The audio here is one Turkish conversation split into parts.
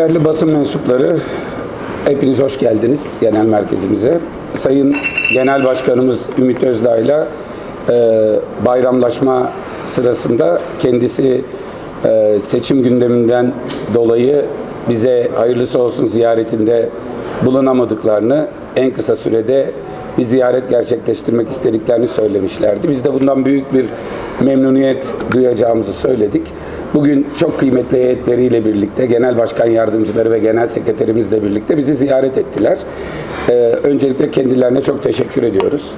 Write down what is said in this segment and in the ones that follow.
Değerli basın mensupları, hepiniz hoş geldiniz genel merkezimize. Sayın Genel Başkanımız Ümit Özdağ'la e, bayramlaşma sırasında kendisi e, seçim gündeminden dolayı bize hayırlısı olsun ziyaretinde bulunamadıklarını en kısa sürede bir ziyaret gerçekleştirmek istediklerini söylemişlerdi. Biz de bundan büyük bir memnuniyet duyacağımızı söyledik. Bugün çok kıymetli heyetleriyle birlikte, genel başkan yardımcıları ve genel sekreterimizle birlikte bizi ziyaret ettiler. Ee, öncelikle kendilerine çok teşekkür ediyoruz.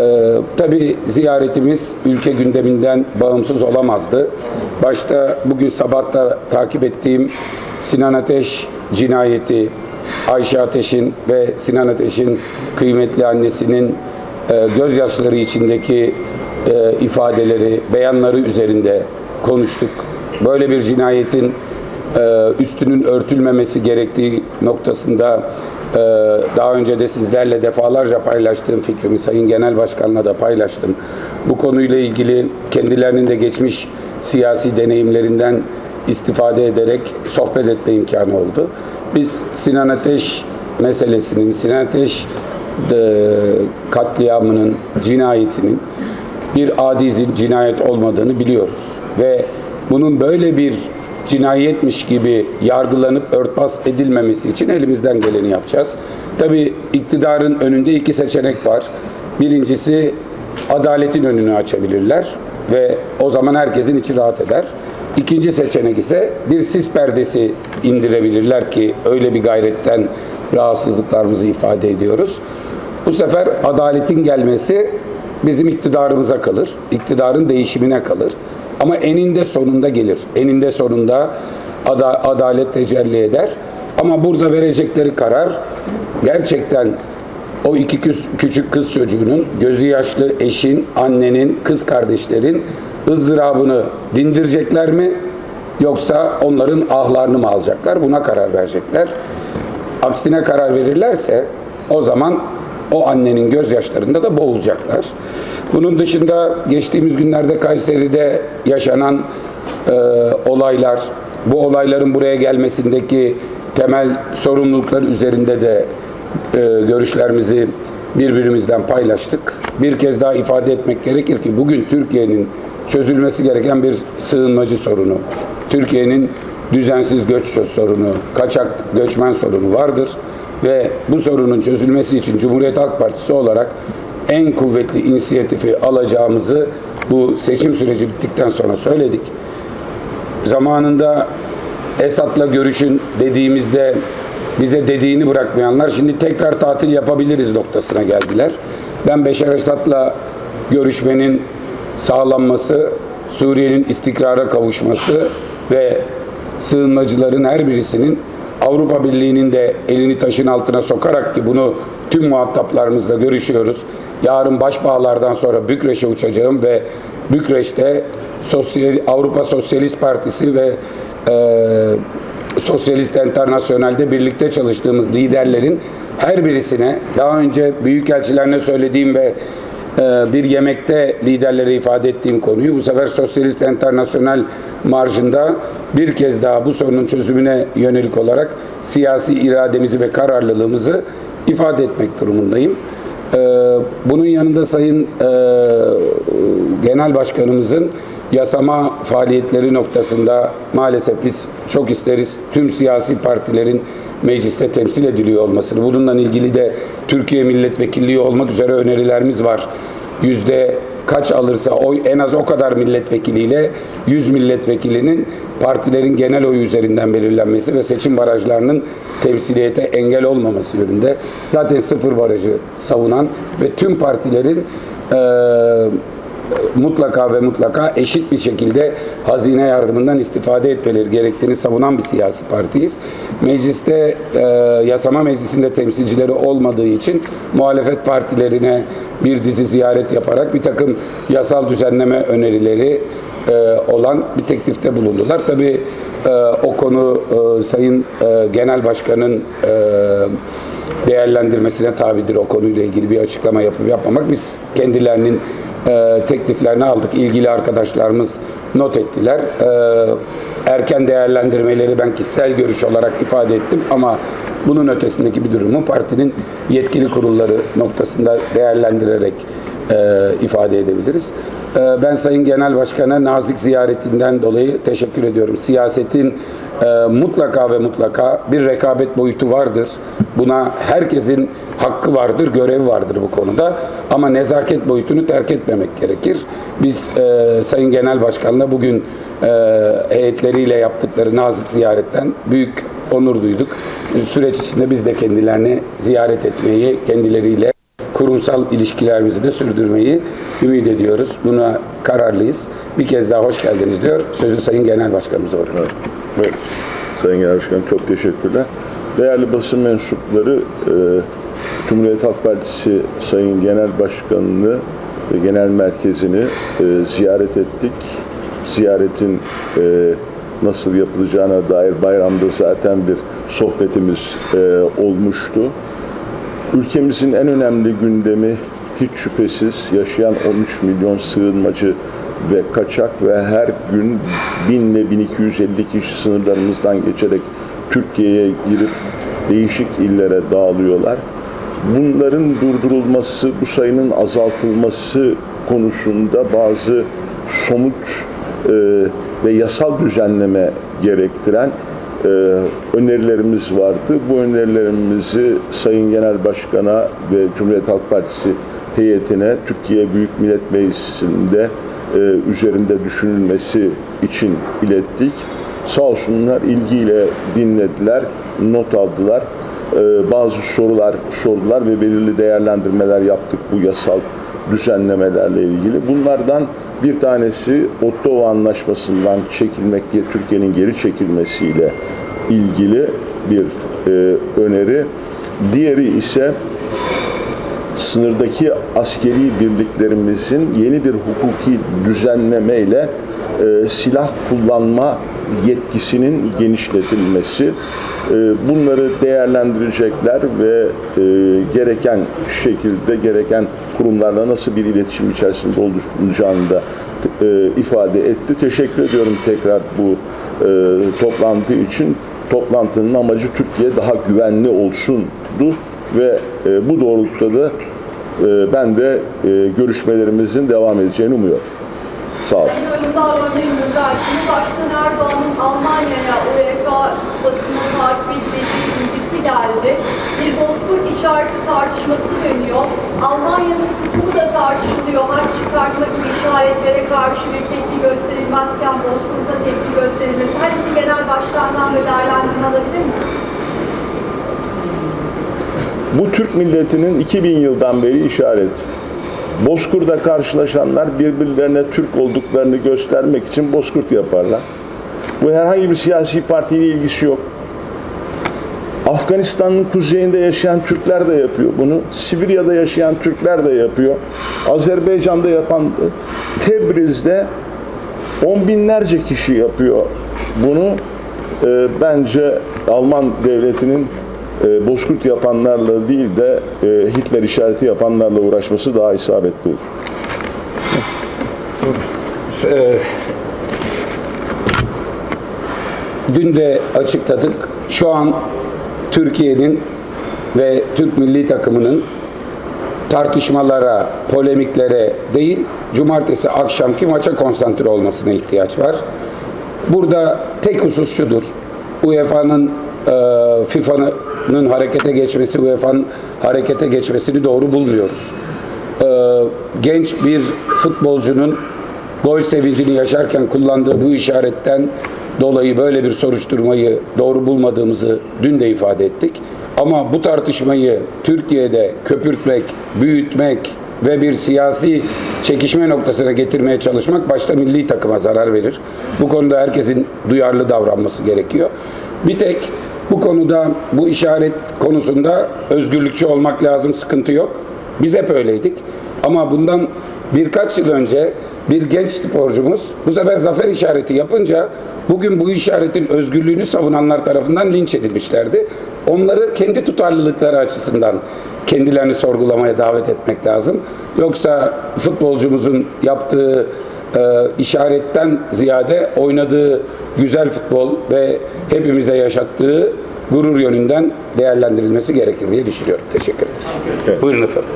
Ee, tabii ziyaretimiz ülke gündeminden bağımsız olamazdı. Başta bugün sabahta takip ettiğim Sinan Ateş cinayeti, Ayşe Ateş'in ve Sinan Ateş'in kıymetli annesinin e, gözyaşları içindeki e, ifadeleri, beyanları üzerinde konuştuk. Böyle bir cinayetin e, üstünün örtülmemesi gerektiği noktasında e, daha önce de sizlerle defalarca paylaştığım fikrimi Sayın Genel Başkan'la da paylaştım. Bu konuyla ilgili kendilerinin de geçmiş siyasi deneyimlerinden istifade ederek sohbet etme imkanı oldu. Biz Sinan Ateş meselesinin, Sinan Ateş de, katliamının, cinayetinin bir adi zin- cinayet olmadığını biliyoruz. Ve bunun böyle bir cinayetmiş gibi yargılanıp örtbas edilmemesi için elimizden geleni yapacağız. Tabii iktidarın önünde iki seçenek var. Birincisi adaletin önünü açabilirler ve o zaman herkesin içi rahat eder. İkinci seçenek ise bir sis perdesi indirebilirler ki öyle bir gayretten rahatsızlıklarımızı ifade ediyoruz. Bu sefer adaletin gelmesi bizim iktidarımıza kalır. iktidarın değişimine kalır. Ama eninde sonunda gelir. Eninde sonunda ada- adalet tecelli eder. Ama burada verecekleri karar gerçekten o iki küçük kız çocuğunun, gözü yaşlı eşin, annenin, kız kardeşlerin ızdırabını dindirecekler mi? Yoksa onların ahlarını mı alacaklar? Buna karar verecekler. Aksine karar verirlerse o zaman o annenin gözyaşlarında da boğulacaklar. Bunun dışında geçtiğimiz günlerde Kayseri'de yaşanan e, olaylar, bu olayların buraya gelmesindeki temel sorumluluklar üzerinde de e, görüşlerimizi birbirimizden paylaştık. Bir kez daha ifade etmek gerekir ki bugün Türkiye'nin çözülmesi gereken bir sığınmacı sorunu, Türkiye'nin düzensiz göç sorunu, kaçak göçmen sorunu vardır ve bu sorunun çözülmesi için Cumhuriyet Halk Partisi olarak en kuvvetli inisiyatifi alacağımızı bu seçim süreci bittikten sonra söyledik zamanında Esat'la görüşün dediğimizde bize dediğini bırakmayanlar şimdi tekrar tatil yapabiliriz noktasına geldiler. Ben Beşar Esad'la görüşmenin sağlanması, Suriye'nin istikrara kavuşması ve sığınmacıların her birisinin Avrupa Birliği'nin de elini taşın altına sokarak ki bunu tüm muhataplarımızla görüşüyoruz. Yarın başbağlardan sonra Bükreş'e uçacağım ve Bükreş'te Sosyal, Avrupa Sosyalist Partisi ve e, Sosyalist Enternasyonel'de birlikte çalıştığımız liderlerin her birisine daha önce büyükelçilerine söylediğim ve e, bir yemekte liderlere ifade ettiğim konuyu bu sefer Sosyalist Enternasyonel marjında bir kez daha bu sorunun çözümüne yönelik olarak siyasi irademizi ve kararlılığımızı ifade etmek durumundayım. Ee, Bunun yanında Sayın e, Genel Başkanımızın yasama faaliyetleri noktasında maalesef biz çok isteriz tüm siyasi partilerin mecliste temsil ediliyor olmasını. Bununla ilgili de Türkiye milletvekilliği olmak üzere önerilerimiz var. Yüzde kaç alırsa oy en az o kadar milletvekiliyle 100 milletvekilinin partilerin genel oyu üzerinden belirlenmesi ve seçim barajlarının temsiliyete engel olmaması yönünde. Zaten sıfır barajı savunan ve tüm partilerin eee mutlaka ve mutlaka eşit bir şekilde hazine yardımından istifade etmeleri gerektiğini savunan bir siyasi partiyiz. Mecliste, e, yasama meclisinde temsilcileri olmadığı için muhalefet partilerine bir dizi ziyaret yaparak bir takım yasal düzenleme önerileri e, olan bir teklifte bulundular. Tabii e, o konu e, Sayın e, Genel Başkan'ın e, değerlendirmesine tabidir o konuyla ilgili bir açıklama yapıp yapmamak. Biz kendilerinin e, tekliflerini aldık. İlgili arkadaşlarımız not ettiler. E, erken değerlendirmeleri ben kişisel görüş olarak ifade ettim ama bunun ötesindeki bir durumu partinin yetkili kurulları noktasında değerlendirerek e, ifade edebiliriz. E, ben Sayın Genel Başkan'a nazik ziyaretinden dolayı teşekkür ediyorum. Siyasetin e, mutlaka ve mutlaka bir rekabet boyutu vardır. Buna herkesin hakkı vardır, görevi vardır bu konuda. Ama nezaket boyutunu terk etmemek gerekir. Biz e, Sayın Genel Başkan'la bugün e, heyetleriyle yaptıkları nazik ziyaretten büyük onur duyduk. Süreç içinde biz de kendilerini ziyaret etmeyi, kendileriyle kurumsal ilişkilerimizi de sürdürmeyi ümit ediyoruz. Buna kararlıyız. Bir kez daha hoş geldiniz diyor. Sözü Sayın Genel Başkanımıza bırakıyorum. Buyurun. Sayın Genel Başkanım çok teşekkürler. Değerli basın mensupları, e, Cumhuriyet Halk Partisi Sayın Genel Başkanı'nı ve Genel Merkezini e, ziyaret ettik. Ziyaretin e, nasıl yapılacağına dair bayramda zaten bir sohbetimiz e, olmuştu. Ülkemizin en önemli gündemi hiç şüphesiz yaşayan 13 milyon sığınmacı ve kaçak ve her gün 1000 ile 1250 kişi sınırlarımızdan geçerek Türkiye'ye girip değişik illere dağılıyorlar. Bunların durdurulması, bu sayının azaltılması konusunda bazı somut e, ve yasal düzenleme gerektiren e, önerilerimiz vardı. Bu önerilerimizi Sayın Genel Başkan'a ve Cumhuriyet Halk Partisi heyetine Türkiye Büyük Millet Meclisi'nde e, üzerinde düşünülmesi için ilettik. Sağ olsunlar ilgiyle dinlediler, not aldılar. E, bazı sorular sordular ve belirli değerlendirmeler yaptık bu yasal düzenlemelerle ilgili. Bunlardan bir tanesi Ottawa Anlaşması'ndan çekilmek, Türkiye'nin geri çekilmesiyle ilgili bir e, öneri. Diğeri ise sınırdaki askeri birliklerimizin yeni bir hukuki düzenlemeyle e, silah kullanma yetkisinin genişletilmesi. E, bunları değerlendirecekler ve e, gereken şekilde gereken kurumlarla nasıl bir iletişim içerisinde olacağını da e, ifade etti. Teşekkür ediyorum tekrar bu e, toplantı için. Toplantının amacı Türkiye daha güvenli olsundu ve bu doğrultuda da ben de görüşmelerimizin devam edeceğini umuyorum. Sağ olun. Sayın Özdağ örneğin özel Cumhurbaşkanı Erdoğan'ın Almanya'ya UEFA kupasını takip edileceği bilgisi geldi. Bir bozkurt işareti tartışması dönüyor. Almanya'nın tutumu da tartışılıyor. Haç çıkartma gibi işaretlere karşı bir tepki gösterilmezken bozkurta tepki gösterilmesi. Her iki genel başkandan da değerlendirme alabilir miyiz? Bu Türk milletinin 2000 yıldan beri işaret. Bozkurt'ta karşılaşanlar birbirlerine Türk olduklarını göstermek için bozkurt yaparlar. Bu herhangi bir siyasi partiyle ilgisi yok. Afganistan'ın kuzeyinde yaşayan Türkler de yapıyor bunu. Sibirya'da yaşayan Türkler de yapıyor. Azerbaycan'da yapan Tebriz'de on binlerce kişi yapıyor bunu. Ee, bence Alman devletinin e, bozkurt yapanlarla değil de e, Hitler işareti yapanlarla uğraşması daha isabetli olur. Ee, Dün de açıkladık. Şu an Türkiye'nin ve Türk milli takımının tartışmalara, polemiklere değil, cumartesi akşamki maça konsantre olmasına ihtiyaç var. Burada tek husus şudur. UEFA'nın e, FIFA'nın harekete geçmesi, UEFA'nın harekete geçmesini doğru bulmuyoruz. E, genç bir futbolcunun gol sevincini yaşarken kullandığı bu işaretten dolayı böyle bir soruşturmayı doğru bulmadığımızı dün de ifade ettik. Ama bu tartışmayı Türkiye'de köpürtmek, büyütmek ve bir siyasi çekişme noktasına getirmeye çalışmak başta milli takıma zarar verir. Bu konuda herkesin duyarlı davranması gerekiyor. Bir tek bu konuda bu işaret konusunda özgürlükçü olmak lazım, sıkıntı yok. Biz hep öyleydik. Ama bundan birkaç yıl önce bir genç sporcumuz bu sefer zafer işareti yapınca bugün bu işaretin özgürlüğünü savunanlar tarafından linç edilmişlerdi. Onları kendi tutarlılıkları açısından kendilerini sorgulamaya davet etmek lazım. Yoksa futbolcumuzun yaptığı e, işaretten ziyade oynadığı güzel futbol ve hepimize yaşattığı gurur yönünden değerlendirilmesi gerekir diye düşünüyorum. Teşekkür ederiz. Buyurun efendim.